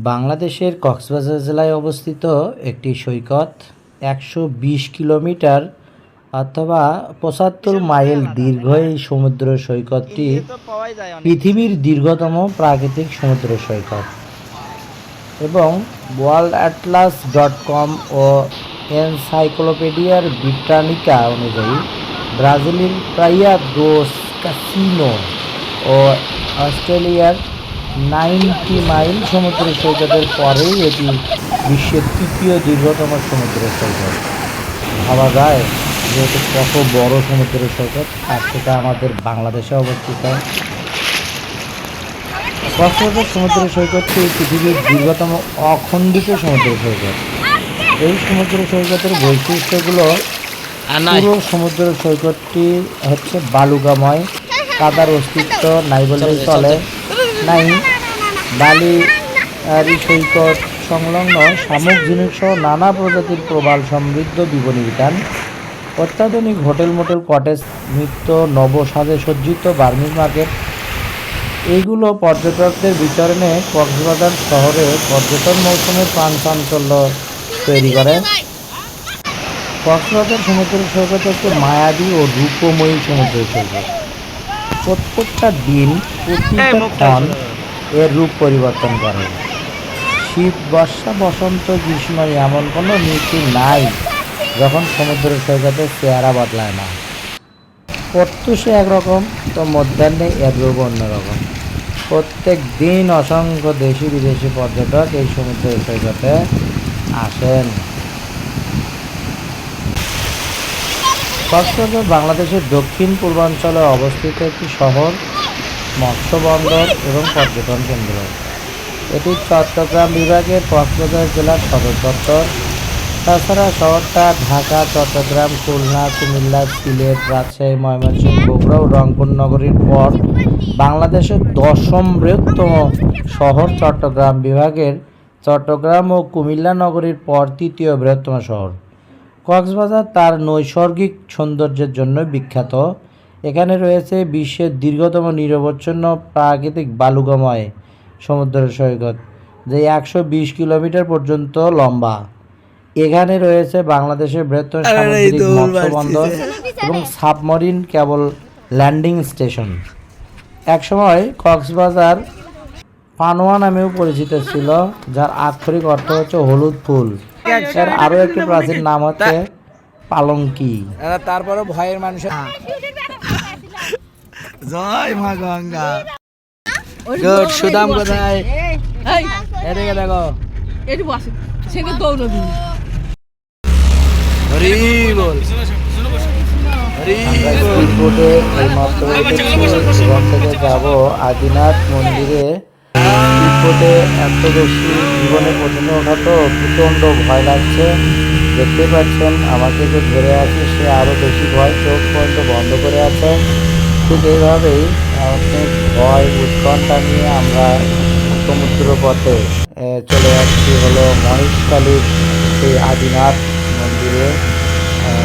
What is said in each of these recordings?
বাংলাদেশের কক্সবাজার জেলায় অবস্থিত একটি সৈকত একশো বিশ কিলোমিটার অথবা পঁচাত্তর মাইল দীর্ঘ এই সমুদ্র সৈকতটি পৃথিবীর দীর্ঘতম প্রাকৃতিক সমুদ্র সৈকত এবং ওয়ার্ল্ড অ্যাটলাস ডট কম ও এনসাইক্লোপিডিয়ার ব্রিটানিকা অনুযায়ী ব্রাজিলের প্রাইয়া দোস কাসিনো ও অস্ট্রেলিয়ার নাইনটি মাইল সমুদ্র সৈকতের পরেই এটি বিশ্বের তৃতীয় দীর্ঘতম সমুদ্র সৈকত। ভাবা যায় যে এটি কত বড় সমুদ্র সৈকত আর সেটা আমাদের বাংলাদেশে অবস্থিত। কক্সবাজার সমুদ্র সৈকতটি পৃথিবীর দীর্ঘতম অখণ্ডিত সমুদ্র সৈকত। এই সমুদ্র সৈকতের বৈশিষ্ট্যগুলো পুরো সমুদ্র সৈকতটি হচ্ছে বালুকাময় কাদার অস্তিত্ব নাই বললেই চলে। নাই। বালি আর সৈকত সংলগ্ন শামুক ঝিনুক সহ নানা প্রজাতির প্রবাল সমৃদ্ধ বিপণী বিধান অত্যাধুনিক হোটেল মোটেল কটেজ নিত্য নবসাজে সজ্জিত বার্মিজ মার্কেট। এইগুলো পর্যটকদের বিচরণে কক্সবাজার শহরে পর্যটন মৌসুমে প্রাণ চাঞ্চল্য তৈরি করে। কক্সবাজার সমুদ্র সৈকত একটি মায়াবী ও রূপময়ী সমুদ্র সৈকত। প্রত্যেকটা দিন প্রতিটা ক্ষণ এর রূপ পরিবর্তন করে। শীত বর্ষা, বসন্ত, গ্রীষ্ম এমন কোনো নীতি নাই যখন সমুদ্র সৈকতে চেহারা বদলায় না। প্রত্যুষে একরকম, তো মধ্যাহ্নে এর রূপ অন্যরকম। প্রত্যেক দিন অসংখ্য দেশি বিদেশি পর্যটক এই সমুদ্র সৈকতে আসেন। কক্সবাজার, বাংলাদেশের দক্ষিণ পূর্বাঞ্চলে অবস্থিত একটি শহর মৎস্য বন্দর এবং পর্যটন কেন্দ্র। এটি চট্টগ্রাম বিভাগের কক্সবাজার জেলার সদর দপ্তর। তাছাড়া শহরটা ঢাকা চট্টগ্রাম খুলনা কুমিল্লা সিলেট রাজশাহী ময়মনসিংহ বগুড়া ও রংপুর নগরীর পর বাংলাদেশের দশম বৃহত্তম শহর চট্টগ্রাম বিভাগের চট্টগ্রাম ও কুমিল্লা নগরীর পর তৃতীয় বৃহত্তম শহর। কক্সবাজার তার নৈসর্গিক সৌন্দর্যের জন্য বিখ্যাত। এখানে রয়েছে বিশ্বের দীর্ঘতম নিরবচ্ছন্ন প্রাকৃতিক বালুকাময় সমুদ্র সৈকত যে একশো বিশ কিলোমিটার পর্যন্ত লম্বা। এখানে রয়েছে বাংলাদেশের বৃহত্তম সামুদ্রিক মৎস্য বন্দর এবং সাবমরিন কেবল ল্যান্ডিং স্টেশন। একসময় কক্সবাজার পানোয়া নামেও পরিচিত ছিল যার আক্ষরিক অর্থ হচ্ছে হলুদ ফুল। এর আরও একটি প্রাচীন নাম হচ্ছে পালঙ্কি। তারপরে ভয়ের মানুষের জয় মা গঙ্গা। গুড সুদাম কোথায়? এই এদিকে দেখো। এটি বসে। সেখানে দৌড়বি হরি বল। এখান থেকে যাব। আদিনাথ মন্দিরে এত বেশি জীবনে প্রথমে ওঠা তো প্রচণ্ড ভয় লাগছে। দেখতে পাচ্ছেন আমাকে যে ধরে আছে সে আরও বেশি ভয়। চোখ পর্যন্ত বন্ধ করে আছে। ঠিক এইভাবেই অনেক ভয়, উৎকণ্ঠা নিয়ে আমরা সমুদ্র পথে চলে যাচ্ছি হলো মহেশখালীর সেই আদিনাথ মন্দিরে।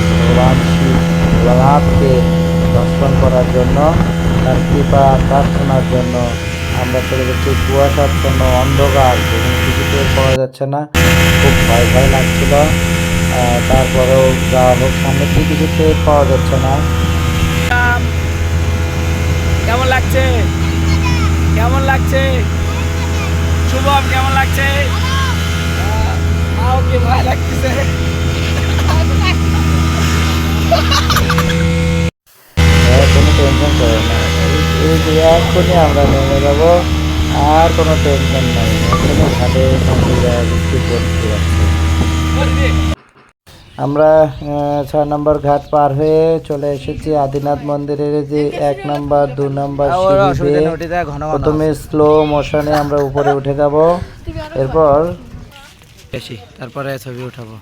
ভগবান শিব ভোলানাথকে দর্শন করার জন্য, তার কৃপা প্রার্থনার জন্য আমরা চলে যাচ্ছি। কুয়াশার জন্য অন্ধকার এবং কিছু টের পাওয়া যাচ্ছে না। খুব ভয় ভয় লাগছিল। তারপরেও যা হোক সামনে থেকে কিছু টের পাওয়া যাচ্ছে না কেমন লাগছে? কেমন লাগছে? শুভম কেমন লাগছে? আহ, ভয় লাগতেছে। কোনো টেনশন করে না। এই- এই এক্ষুনি আমরা নেমে যাব আর কোনো টেনশন নাই। এখানে ঘাটে বৃষ্টি পড়তে যাচ্ছে আমরা ছয় নম্বর ঘাট পার হয়ে চলে এসেছি আদিনাথ মন্দিরের যে এক নম্বর দু নম্বর প্রথমে স্লো মোশনে আমরা উপরে উঠে যাব। এরপর বেশি তারপরে ছবি উঠাবো।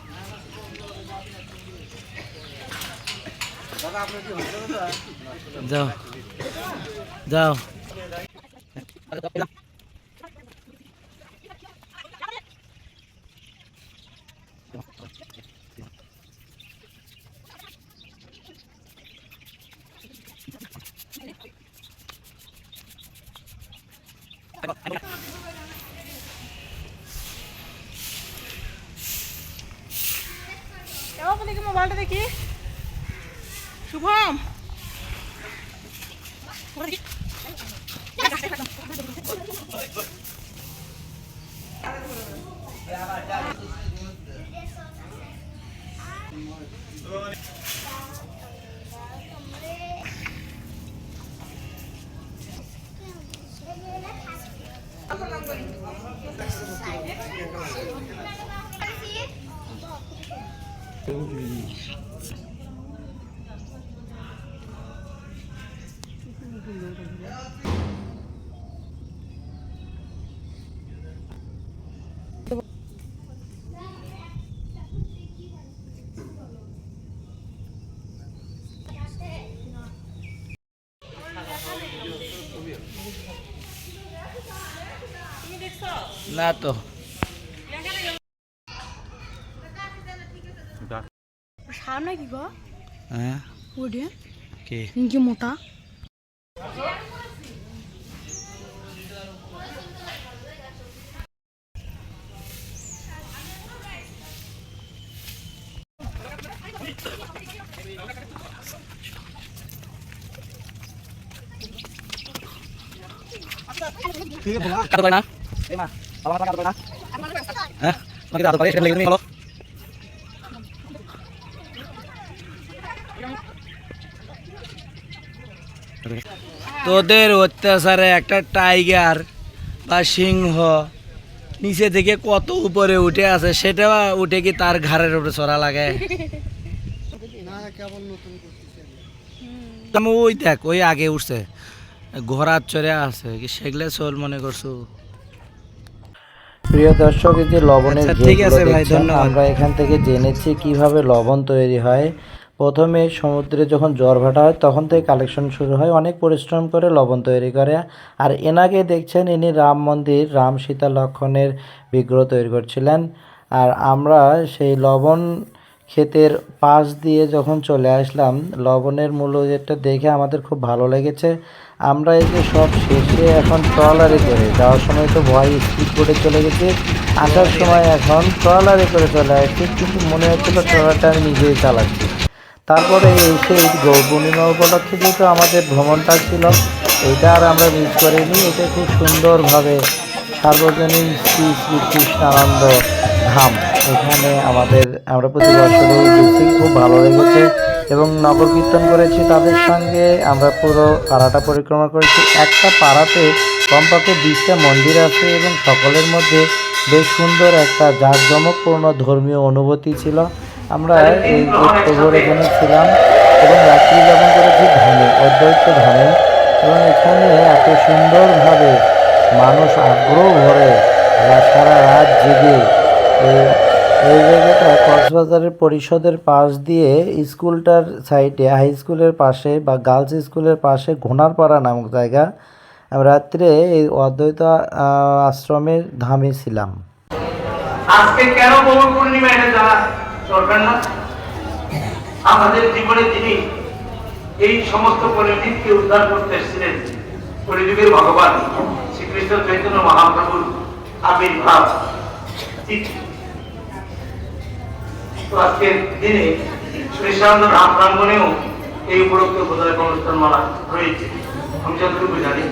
যাও যাও। দেখি দেখি শুভম না তো। সামনে কি গো হ্যাঁ ওডে কি কি মোটা কাটো পারে না এই মা বাবা কাটো পারে না হ্যাঁ তোমাকে কাটো পারে সেটা লেগে তুমি তোদের অত্যাচারে একটা টাইগার বা সিংহ নিচে থেকে কত উপরে উঠে আছে সেটা উঠে কি তার ঘাড়ের উপরে চড়া লাগে? ওই দেখ ওই আগে উঠছে। ঘোড়ার চড়ে আছে। কি সেগুলো চল মনে করছ? প্রিয় দর্শক এই যে লবণের আচ্ছা, ঠিক আছে ভাই, ধন্যবাদ। আমরা এখান থেকে জেনেছি কীভাবে লবণ তৈরি হয়। প্রথমে সমুদ্রে যখন জ্বর ভাটা হয়, তখন থেকে কালেকশন শুরু হয়। অনেক পরিশ্রম করে লবণ তৈরি করে। আর এনাকে দেখছেন ইনি রাম মন্দির, রাম সীতা লক্ষণের বিগ্রহ তৈরি করছিলেন। আর আমরা সেই লবণ ক্ষেতের পাশ দিয়ে যখন চলে আসলাম, লবণের মূল্য যেটা দেখে আমাদের খুব ভালো লেগেছে। আমরা এই যে সব শেষে এখন ট্রলারে করে যাওয়ার সময় তো ভয় স্পিড বোটে চলে গেছে। আসার সময় এখন ট্রলারে করে চলে আসছি। কিন্তু মনে হচ্ছিল ট্রলারটা আমি নিজেই চালাচ্ছি। তারপরে এই গৌর পূর্ণিমা উপলক্ষে যেহেতু আমাদের ভ্রমণটা ছিল, এটা আর আমরা মিস করিনি। এটা খুব সুন্দরভাবে সার্বজনীন শ্রী শ্রী কৃষ্ণানন্দ ধাম। এখানে আমাদের, আমরা প্রতি বছরই গেছি খুব ভালো লেগেছে এবং নগর কীর্তন করেছি তাদের সঙ্গে। আমরা পুরো পাড়াটা পরিক্রমা করেছি। একটা পাড়াতে কমপক্ষে বিশটা মন্দির আছে এবং সকলের মধ্যে বেশ সুন্দর একটা জাঁকজমকপূর্ণ ধর্মীয় অনুভূতি ছিল। আমরা এই প্রভুর এখানে ছিলাম এবং রাত্রি যাপন করেছি ধামে অদ্বৈত ধামে এবং এখানে এত সুন্দরভাবে মানুষ আগ্রহ ভরে সারা রাত জেগে এই জায়গাটা কক্সবাজারের পরিষদের পাশ দিয়ে স্কুলটার সাইডে, হাই স্কুলের পাশে বা গার্লস স্কুলের পাশে ঘোনারপাড়া নামক জায়গা। রাত্রে এই অদ্বৈত আশ্রমের ধামে ছিলাম। আজকে কেন পৌর পূর্ণিমা এটা জানা দরকার না। আমাদের জীবনে যিনি এই সমস্ত পরিস্থিতিকে উদ্ধার করতে এসেছিলেন। কলিযুগের ভগবান শ্রীকৃষ্ণ চৈতন্য মহাপ্রভুর আবির্ভাব। তো আজকের দিনে শ্রীশান্ত রাম প্রাঙ্গনেও এই উপলক্ষে বোধহয় অনুষ্ঠান মালা রয়েছে। আমি যতটুকু জানি